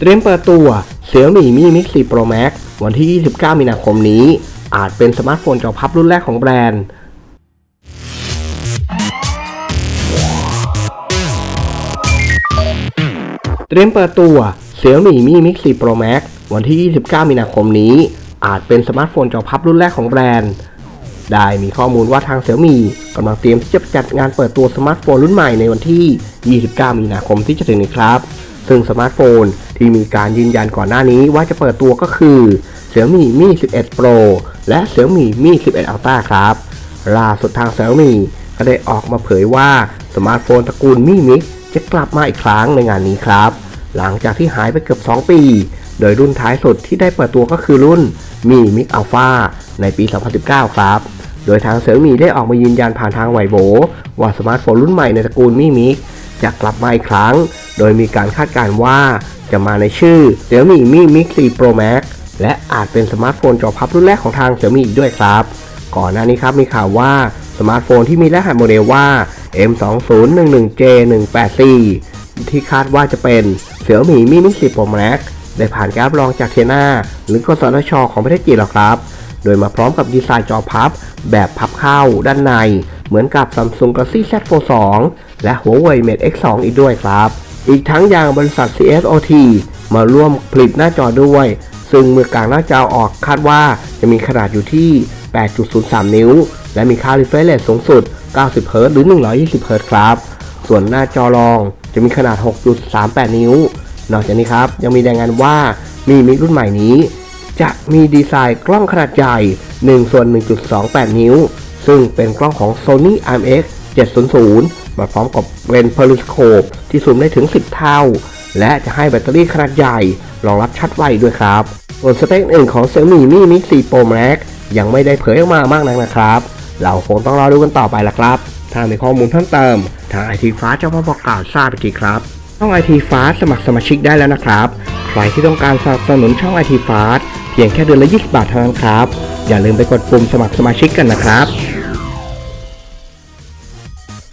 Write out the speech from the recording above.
เตรียมเปิดตัว Xiaomi Mi Mix 4 Pro Max วันที่ 29 มีนาคมนี้ อาจเป็นสมาร์ทโฟนจอพับรุ่นแรกของแบรนด์ เตรียมเปิดตัว Xiaomi Mi Mix 4 Pro Max วันที่ 29 มีนาคมนี้ อาจเป็นสมาร์ทโฟนจอพับรุ่นแรกของแบรนด์ ได้มีข้อมูลว่าทาง Xiaomi กำลังเตรียมที่จะจัดงานเปิดตัวสมาร์ทโฟนรุ่นใหม่ในวันที่ 29 มีนาคมที่จะถึงนี้ครับ ซึ่งสมาร์ทโฟน ที่มีการยืนยันก่อนหน้านี้ว่าจะเปิดตัวก็คือ Xiaomi Mi 11 Pro และ Xiaomi Mi 11 Ultra ครับ ล่าสุดทาง Xiaomi ก็ได้ออกมาเผยว่าสมาร์ทโฟนตระกูล Mi Mix จะกลับมาอีกครั้งในงานนี้ครับ หลังจากที่หายไปเกือบ 2 ปี โดยรุ่นท้ายสุดที่ได้เปิดตัวก็คือรุ่น Mi Mix Alpha ในปี 2019 ครับ โดยทางเซี่ยมีได้ออกมายืนยันผ่านทางไวโบว่าสมาร์ทโฟนรุ่นใหม่ในตระกูล Mi Mix จะกลับมาอีกครั้ง โดยมีการคาดการณ์ว่า จะมาในชื่อ Xiaomi Mi Mix 4 Pro Max และอาจเป็นสมาร์ทโฟนจอพับรุ่นแรกของทาง Xiaomi อีกด้วยครับ ก่อนหน้านี้ครับมีข่าวว่าสมาร์ทโฟนที่มีรหัสโมเดลว่า M2011J184 ที่คาดว่าจะเป็น Xiaomi Mi Mix 4 Pro Max ได้ผ่านการรับรองจากเทน่าหรือกสทชของประเทศจีนแล้วครับ โดยมาพร้อมกับดีไซน์จอพับ แบบพับเข้าด้านใน เหมือนกับ Samsung Galaxy Z Fold 2และ Huawei Mate X2 อีกด้วยครับ อีกทั้งยังบริษัท CSOT มาร่วมผลิตหน้าจอด้วย ซึ่งเมื่อกลางหน้าจอออกคาดว่าจะมีขนาดอยู่ที่ 8.03 นิ้ว และมีค่า refresh rate สูงสุด 90 Hz หรือ 120 Hz ครับ ส่วนหน้าจอรองจะมีขนาด 6.38 นิ้ว นอกจากนี้ครับ ยังมีรายงานว่ามีมิรุ่นใหม่นี้ จะมีดีไซน์กล้องขนาดใหญ่1ส่วน1.28 นิ้ว ซึ่งเป็นกล้องของ Sony IMX 700 มาพร้อมกับเลนส์ periscope ที่ซูมได้ถึง 10 เท่า และจะให้แบตเตอรี่ขนาดใหญ่รองรับชัดไวด้วยครับ ส่วนสเปคอื่นของ Xiaomi Mi Mix 4 Pro Max ยังไม่ได้เผยออกมามากนักนะครับ เราคงต้องรอดูกันต่อไปละครับ ถ้ามีข้อมูลเพิ่มเติม ทางไอทีฟ้าจะมาบอกกล่าวทราบอีกทีครับช่องไอทีฟ้าสมัครสมาชิกได้แล้วนะครับ ใครที่ต้องการสนับสนุนช่องไอทีฟ้าเพียงแค่เดือนละ 20 บาทเท่านั้นครับ อย่าลืมไปกดปุ่มสมัครสมาชิกกันนะครับ